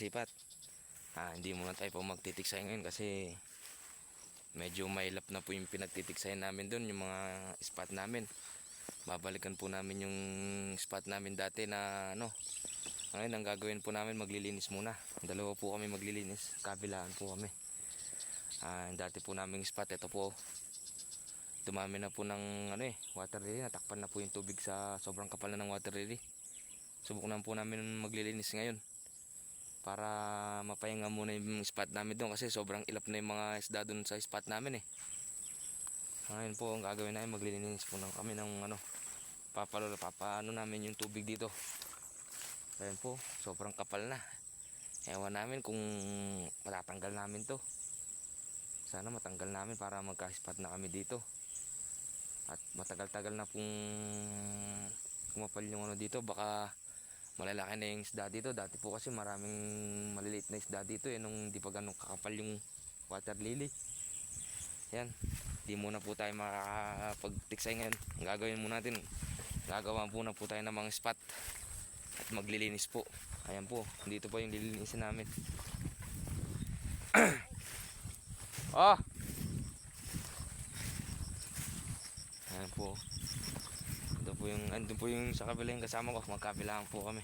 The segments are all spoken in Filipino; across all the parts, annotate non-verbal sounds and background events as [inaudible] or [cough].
kasipat. Ah, hindi muna tayo po magtitiksay ngayon kasi medyo mailap na po yung pinagtitiksay namin doon, yung mga spot namin. Babalikan po namin yung spot namin dati na ano. Ngayon, ang gagawin po namin, maglilinis muna. Dalawa po kami maglilinis. Kabilaan po kami. Ah, dati po naming spot, ito po. Dumami na po ng ano eh, water lily. Natakpan na po yung tubig sa sobrang kapal na ng water lily. Subok na po namin maglilinis ngayon para mapahinga muna yung spot namin doon kasi sobrang ilap na yung mga isda doon sa spot namin eh. Ngayon po ang gagawin namin maglilinis po ng kami ng ano papalo papaano namin yung tubig dito. Ayan po, sobrang kapal na. Ewan namin kung matatanggal namin to. Sana matanggal namin para magka-spot na kami dito. At matagal-tagal na pong kumapal yung ano dito. Baka malalaki na yung isda dito. Dati po kasi maraming maliliit na isda dito eh, nung di pa ganun kakapal yung water lily. Yan. Di muna po tayo makakapagtiksay ngayon. Ang gagawin muna natin, gagawa muna po tayo ng mga spot at maglilinis po. Ayan po, dito po yung lilinisin namin. oh! [clears throat] Ayan po. Po yung, andun po yung sa kabila yung kasama ko. Magkabilaan po kami.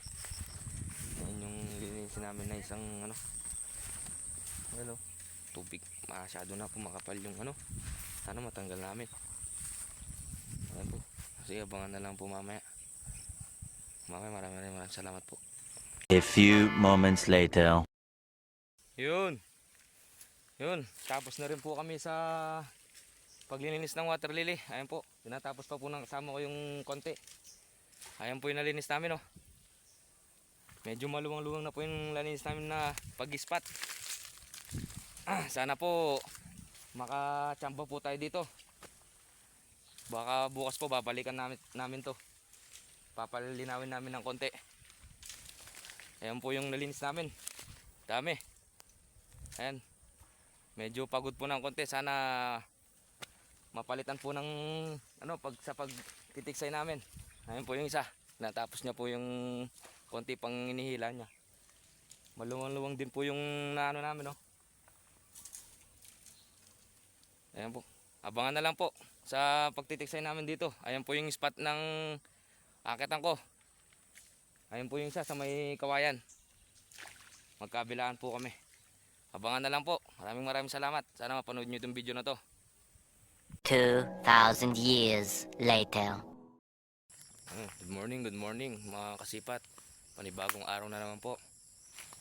Ayan yung lilinisin namin na isang ano. Ano, tubig. Masyado na po makapal yung ano. Sana matanggal namin. Ayan po. Kasi abangan na lang po mamaya. Mamaya maraming maraming maraming salamat po. A few moments later. Yun. Yun. Tapos na rin po kami sa paglilinis ng water lily. Ayan po. Tinatapos pa po ng kasama ko yung konti. Ayan po yung nalinis namin oh. Medyo maluwang-luwang na po yung nalinis namin na pag-spot. Ah, sana po makachamba po tayo dito. Baka bukas po babalikan namin, namin to. Papalinawin namin ng konti. Ayan po yung nalinis namin. Dami. Ayan. Medyo pagod po ng konti. Sana mapalitan po ng ano pag sa pagtitiksay namin. Ayan po yung isa. Natapos niya po yung konti pang inihila niya. Maluwang-luwang din po yung naano namin oh. Ayan po. Abangan na lang po sa pagtitiksay namin dito. Ayan po yung spot ng akitan ko. Ayan po yung isa sa may kawayan. Magkabilaan po kami. Abangan na lang po. Maraming maraming salamat. Sana mapanood nyo itong video na to. 2,000 years later. Ah, Good morning, good morning mga kasipat. Panibagong araw na naman po.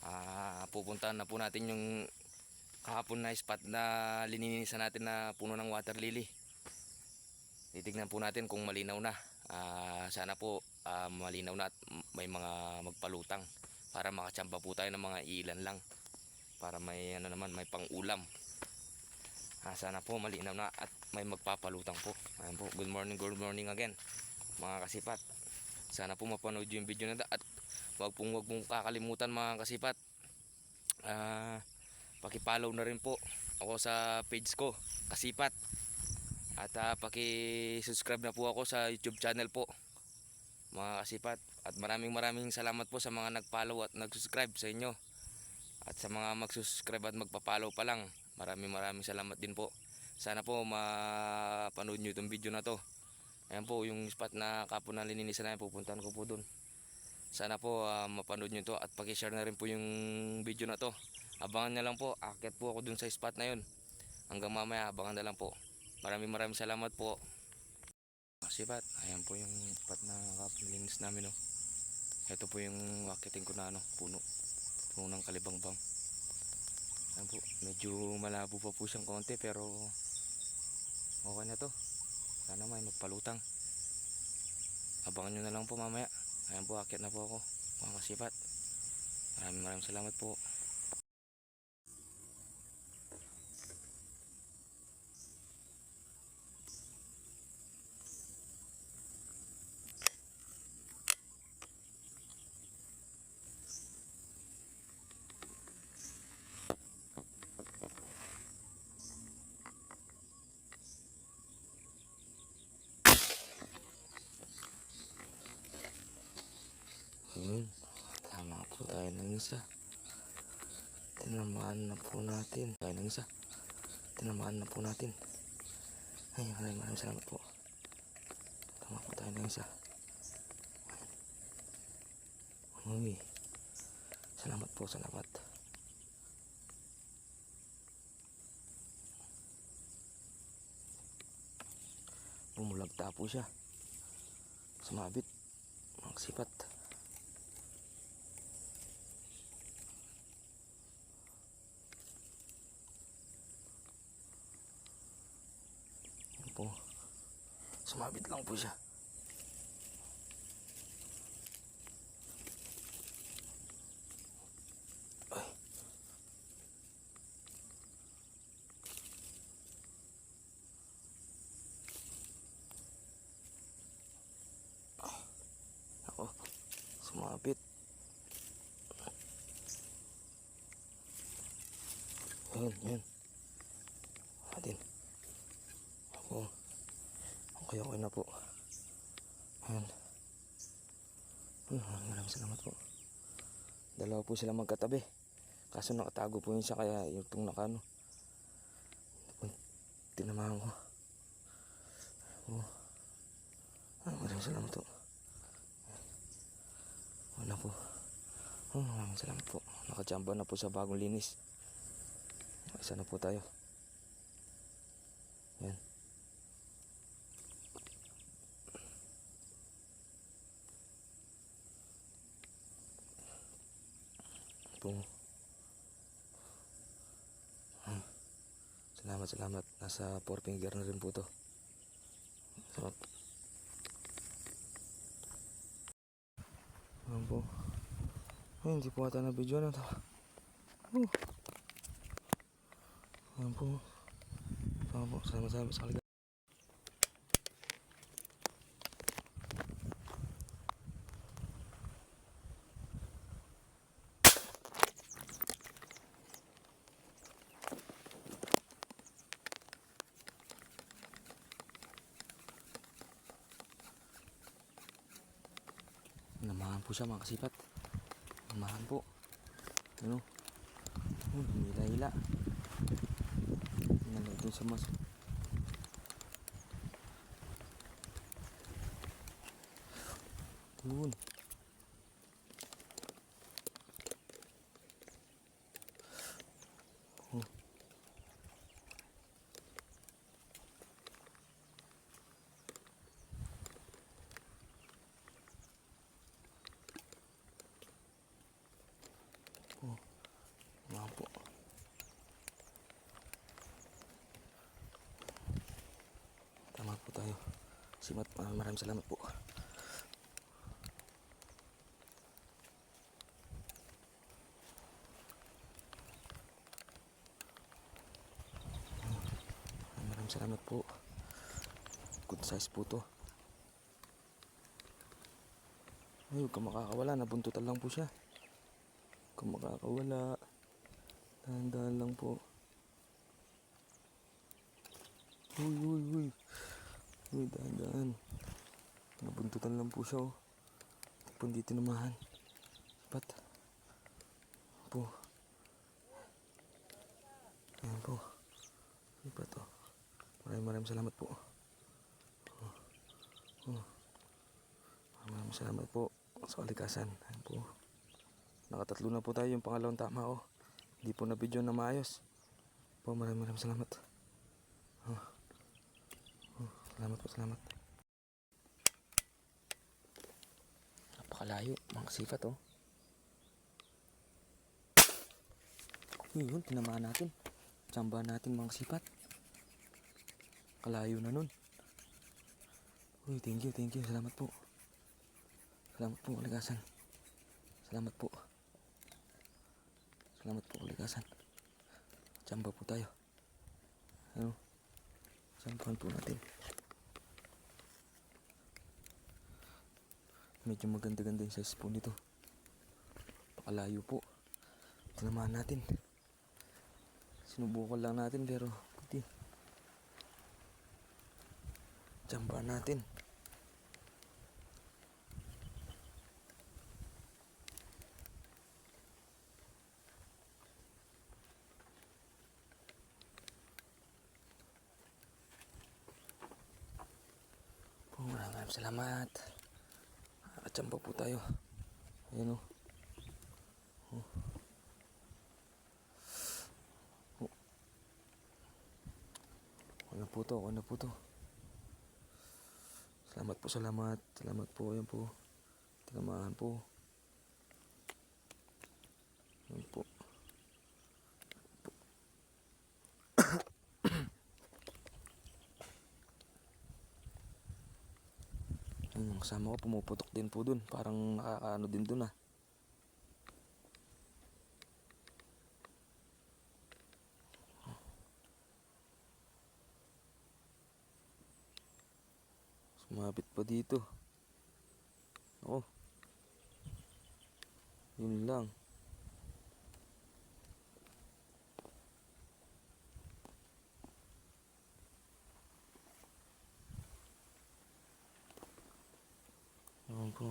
Ah, pupuntahan na po natin yung kahapon na spot na lininisan natin na puno ng water lily. Titignan po natin kung malinaw na. Ah, sana po ah, malinaw na at may mga magpalutang para makachamba po tayo ng mga ilan lang para may ano naman may pangulam. Ah, sana po malinaw na at may magpapalutang po. Ayan po. Good morning, good morning again mga kasipat. Sana po mapanood yung video na at wag pong wag pong kakalimutan mga kasipat. Ah, paki-follow na rin po ako sa page ko, Kasipat. At ah, paki-subscribe na po ako sa YouTube channel po. Mga kasipat at maraming maraming salamat po sa mga nag-follow at nag-subscribe sa inyo. At sa mga mag-subscribe at magpa-follow pa lang, maraming maraming salamat din po. Sana po mapanood nyo itong video na to. Ayan po yung spot na kapon na lininisan namin, pupuntahan ko po dun. Sana po ah, mapanood nyo to at pakishare na rin po yung video na to. Abangan na lang po, akit po ako dun sa spot na yun. Hanggang mamaya, abangan na lang po. Maraming maraming salamat po. Sipat, ayan po yung spot na kapon linis namin. Oh. Ito po yung akitin ko na ano, puno. Puno ng kalibangbang. Ayan po, medyo malabo pa po siyang konti pero okay na to. Sana may magpalutang. Abangan nyo na lang po mamaya. Ayan po, akit na po ako. Mga kasipat. Maraming maraming salamat po. Yun. Tama po tayo ng isa. Tinamaan na po natin. Kaya ng isa. Tinamaan na po natin. Ay, maraming maraming salamat po. Tama po tayo ng isa. Uy. Salamat po, salamat. Bumulagta po siya. Sumabit. Mga lang po siya. Ay. Ako, sumabit. Yun, yun. Atin. Okay, okay na po. Ayan. Maraming salamat po. Dalawa po sila magkatabi. Kaso nakatago po yun siya kaya yung itong nakano. Tinamahan ko. Oh. Ah, maraming salamat po. Wala po. Oh, maraming salamat po. Nakachamba na po sa bagong linis. Isa na po tayo. Yan. Po. Hmm. Salamat, salamat. Nasa four finger na rin po to. Sarap. Ayan po. Ay, hindi po ata na video na to. Oh. Ayan po. Ayan po. Salamat, salamat sa kaligayahan. Namahan po siya mga kasipat. Namahan po. Ano? Oh, hila-hila. Nalagyan sa mas... Yun. Oh. Mga po. Tama po tayo. Simat, maraming maraming salamat po. Maraming maraming salamat po. Good size po to. Ay, huwag ka makakawala. Nabuntutan lang po siya. Huwag ka makakawala. Dahan-dahan lang po. Uy, uy, uy. Uy, dahan-dahan. Nabuntutan lang po siya, oh. Hindi po hindi tinamahan. Ba't? Po. Ayan po. Iba to. Maraming maraming salamat po. Oh. Oh. Maraming salamat po sa kalikasan. Ayan po. Nakatatlo na po tayo yung pangalawang tama, oh. Hindi po na video na maayos. Po, maraming maraming salamat. Oh. Oh, salamat po, salamat. Napakalayo, mga kasifat, oh. Uy, yun, tinamaan natin. Tsamba natin, mga kasipat. Kalayo na nun. Uy, thank you, thank you. Salamat po. Salamat po, kalikasan. Salamat po. Salamat po, kalikasan. Tsamba po tayo. Ano? Sampahan po natin. Medyo maganda-ganda yung size po nito. Pakalayo po. Tinamaan natin. Sinubukan lang natin pero puti. Jamba natin. Maraming salamat. Nakachamba po tayo. Ayan o. Oh. Oh. Ano po to? Ano po to? Salamat po, salamat. Salamat po. Ayan po. Tinamahan po. Ayan po. Ayun, yung kasama ko pumuputok din po dun. Parang nakakaano din dun ah. Sumabit pa dito. Ako. Yun lang. Ewan po.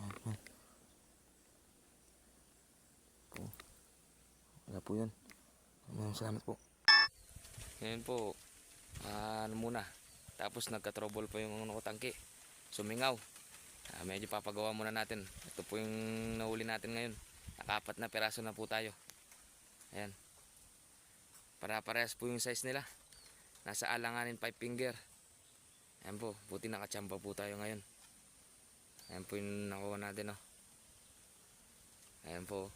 Ayan po. Po. Wala po. Maraming salamat po. Ngayon po, ah, ano muna. Tapos nagka-trouble po yung ano ko tangke. Sumingaw. Ah, medyo papagawa muna natin. Ito po yung nahuli natin ngayon. Nakapat na peraso na po tayo. Ayan. Para-parehas po yung size nila. Nasa alanganin 5 finger. Ayan po, buti nakachamba po tayo ngayon. Ayan po yung nakuha natin, oh. Ayan po.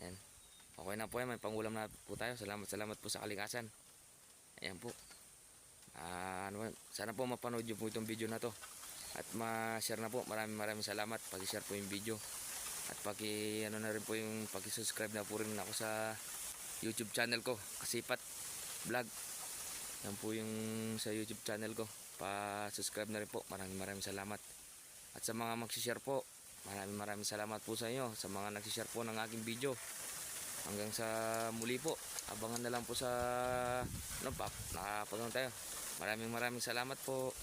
Ayan. Okay na po yan, may pangulam na po tayo. Salamat, salamat po sa kalikasan. Ayan po. Ah, ano, sana po mapanood nyo po itong video na to. At ma-share na po. Maraming maraming salamat. Pag-share po yung video. At paki ano na rin po yung paki-subscribe na po rin ako sa YouTube channel ko, Kasipat Vlog. Yan po yung sa YouTube channel ko. Pa-subscribe na rin po. Maraming maraming salamat. At sa mga mag-share po, maraming maraming salamat po sa inyo. Sa mga nag-share po ng aking video. Hanggang sa muli po. Abangan na lang po sa ano pa, nakapagano tayo. Maraming maraming salamat po.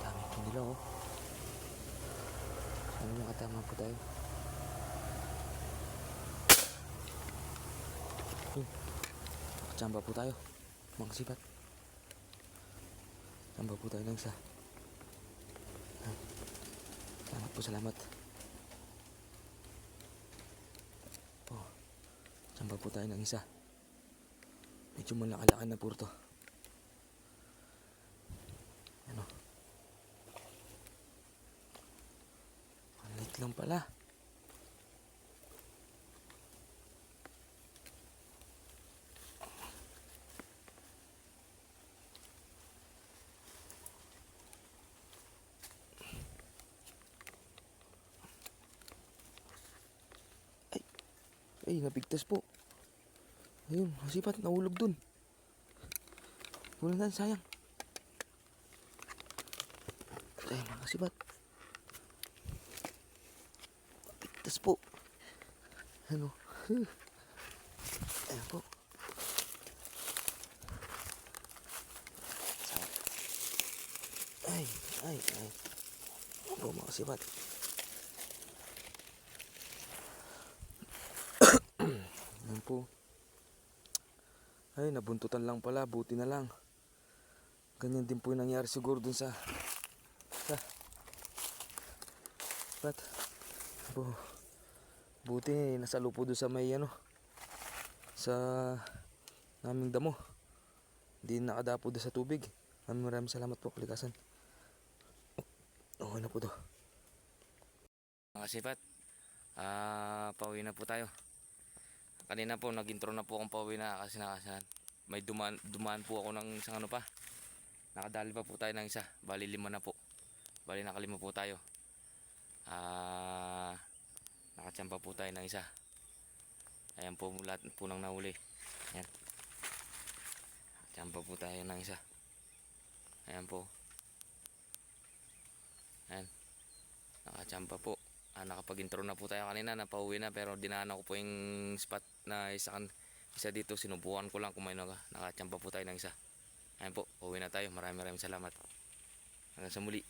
Dami po nila oh. Ano nakatama po tayo? Hmm. Chamba po tayo. Mga sipat. Chamba po tayo ng isa. Ah. Po, salamat. Oh. Chamba po tayo ng isa. Medyo malaki-laki na po ito. Ano? Malit lang pala. Ay, po. Ayun, nasipat, nahulog dun. Walang sayang. Ay, nakasibat. Bigtas po. Ano? [laughs] Ayan po. Ay, ay, ay. Ano mga sibat? Ayan po. Ay, nabuntutan lang pala. Buti na lang. Ganyan din po yung nangyari siguro dun sa... Sa... Ba't? Bu, buti nasa lupo dun sa may ano... Sa... Naming damo. Hindi nakadapo doon sa tubig. Maraming maraming salamat po, kalikasan. Okay na po to. Mga sipat, ah, pauwi na po tayo. Kanina po, nag-intro na po akong pauwi na kasi nakasahan. May dumaan, dumaan po ako ng isang ano pa. Nakadali pa po tayo ng isa. Bali lima na po. Bali nakalima po tayo. Ah, nakachamba po tayo ng isa. Ayan po lahat po nang nahuli. Ayan. Chamba po tayo ng isa. Ayan po. Ayan. Nakachamba po. Ah, nakapag-intro na po tayo kanina. Napauwi na pero dinaanan ko po yung spot na isa, kan, isa dito. Sinubukan ko lang kung may naka, nakachamba po tayo ng isa. Ayan po. Uwi na tayo. Maraming maraming salamat. Hanggang sa muli.